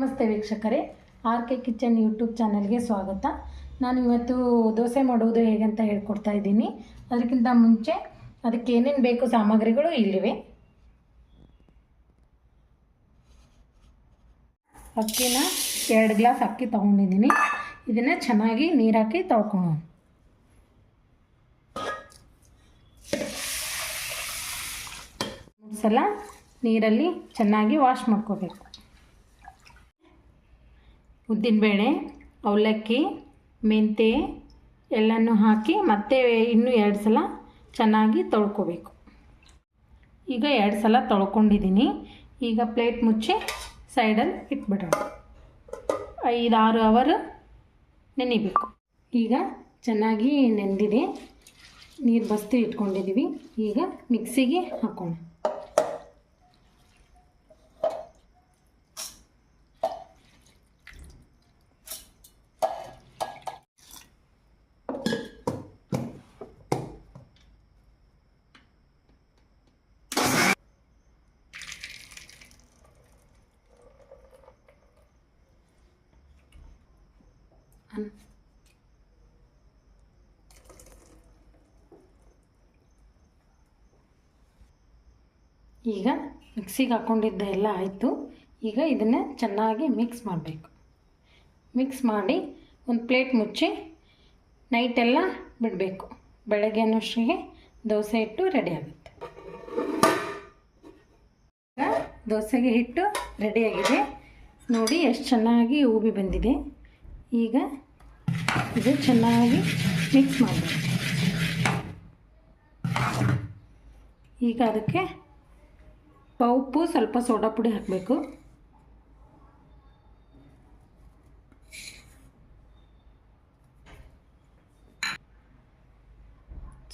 ನಮಸ್ತೆ ವೀಕ್ಷಕರೇ R K kitchen YouTube ಚಾನಲ್ಗೆ ಸ್ವಾಗತ. ನಾನು ಇವತ್ತು ದೋಸೆ ಮಾಡುವುದು ಹೇಗೆ ಅಂತ ಹೇಳ್ಕೊಡ್ತಾ ಇದ್ದೀನಿ. ಅದಕ್ಕಿಂತ ಮುಂಚೆ ಅದಕ್ಕೆ ಏನೇನು ಬೇಕು ಸಾಮಗ್ರಿಗಳು ಇಲ್ಲಿವೆ. ಅಕ್ಕಿನ ಎರಡು ಗ್ಲಾಸ್ ಅಕ್ಕಿ ತೊಗೊಂಡಿದ್ದೀನಿ. ಇದನ್ನು ಚೆನ್ನಾಗಿ ನೀರಾಕಿ ತೊಳ್ಕೊಳ್ಳೋಣ. ಸಲ ನೀರಲ್ಲಿ ಚೆನ್ನಾಗಿ ವಾಶ್ ಮಾಡ್ಕೋಬೇಕು. ಉದ್ದಿನಬೇಳೆ ಅವಲಕ್ಕಿ, ಮೆಂತೆ ಎಲ್ಲನೂ ಹಾಕಿ ಮತ್ತೆ ಇನ್ನೂ ಎರಡು ಸಲ ಚೆನ್ನಾಗಿ ತೊಳ್ಕೊಬೇಕು. ಈಗ ಎರಡು ಸಲ ತೊಳ್ಕೊಂಡಿದ್ದೀನಿ. ಈಗ ಪ್ಲೇಟ್ ಮುಚ್ಚಿ ಸೈಡಲ್ಲಿ ಇಟ್ಬಿಡೋಣ. ಐದಾರು ಅವರ್ ನೆನಿಬೇಕು. ಈಗ ಚೆನ್ನಾಗಿ ನೆಂದಿದೆ. ನೀರು ಬಸ್ತಿ ಇಟ್ಕೊಂಡಿದ್ದೀವಿ. ಈಗ ಮಿಕ್ಸಿಗೆ ಹಾಕೋಣ. ಈಗ ಮಿಕ್ಸಿಗೆ ಹಾಕ್ಕೊಂಡಿದ್ದ ಎಲ್ಲ ಆಯಿತು. ಈಗ ಇದನ್ನು ಚೆನ್ನಾಗಿ ಮಿಕ್ಸ್ ಮಾಡಬೇಕು. ಮಿಕ್ಸ್ ಮಾಡಿ ಒಂದು ಪ್ಲೇಟ್ ಮುಚ್ಚಿ ನೈಟೆಲ್ಲ ಬಿಡಬೇಕು. ಬೆಳಗ್ಗೆ ಅನ್ನೋಷ್ಟಿಗೆ ದೋಸೆ ಹಿಟ್ಟು ರೆಡಿ ಆಗುತ್ತೆ. ದೋಸೆಗೆ ಹಿಟ್ಟು ರೆಡಿಯಾಗಿದೆ ನೋಡಿ ಎಷ್ಟು ಚೆನ್ನಾಗಿ ಹೂಬಿ ಬಂದಿದೆ. ಈಗ ಇದು ಚೆನ್ನಾಗಿ ಮಿಕ್ಸ್ ಮಾಡಬೇಕು. ಈಗ ಅದಕ್ಕೆ ಉಪ್ಪು ಸ್ವಲ್ಪ ಸೋಡಾ ಪುಡಿ ಹಾಕಬೇಕು.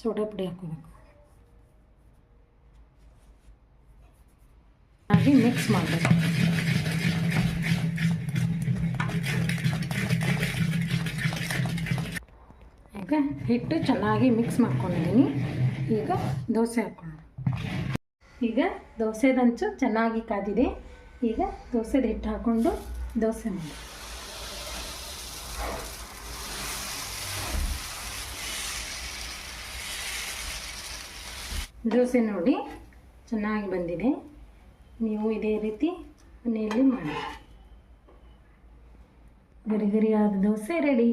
ಸೋಡಾ ಪುಡಿ ಹಾಕೋಬೇಕು. ಹಾಗೆ ಮಿಕ್ಸ್ ಮಾಡಬೇಕು. ಈಗ ಹಿಟ್ಟು ಚೆನ್ನಾಗಿ ಮಿಕ್ಸ್ ಮಾಡ್ಕೊಂಡಿದ್ದೀನಿ. ಈಗ ದೋಸೆ ಹಾಕ್ಕೊಳ್ಳೋಣ ಈಗ ದೋಸೆದಂಚು ಚೆನ್ನಾಗಿ ಕಾದಿದೆ. ಈಗ ದೋಸೆದ ಹಿಟ್ಟು ಹಾಕ್ಕೊಂಡು ದೋಸೆ ಮಾಡಿ ದೋಸೆ ನೋಡಿ ಚೆನ್ನಾಗಿ ಬಂದಿದೆ. ನೀವು ಇದೇ ರೀತಿ ಮನೆಯಲ್ಲಿ ಮಾಡಿ. ಗರಿ ಗರಿಯಾದ ದೋಸೆ ರೆಡಿ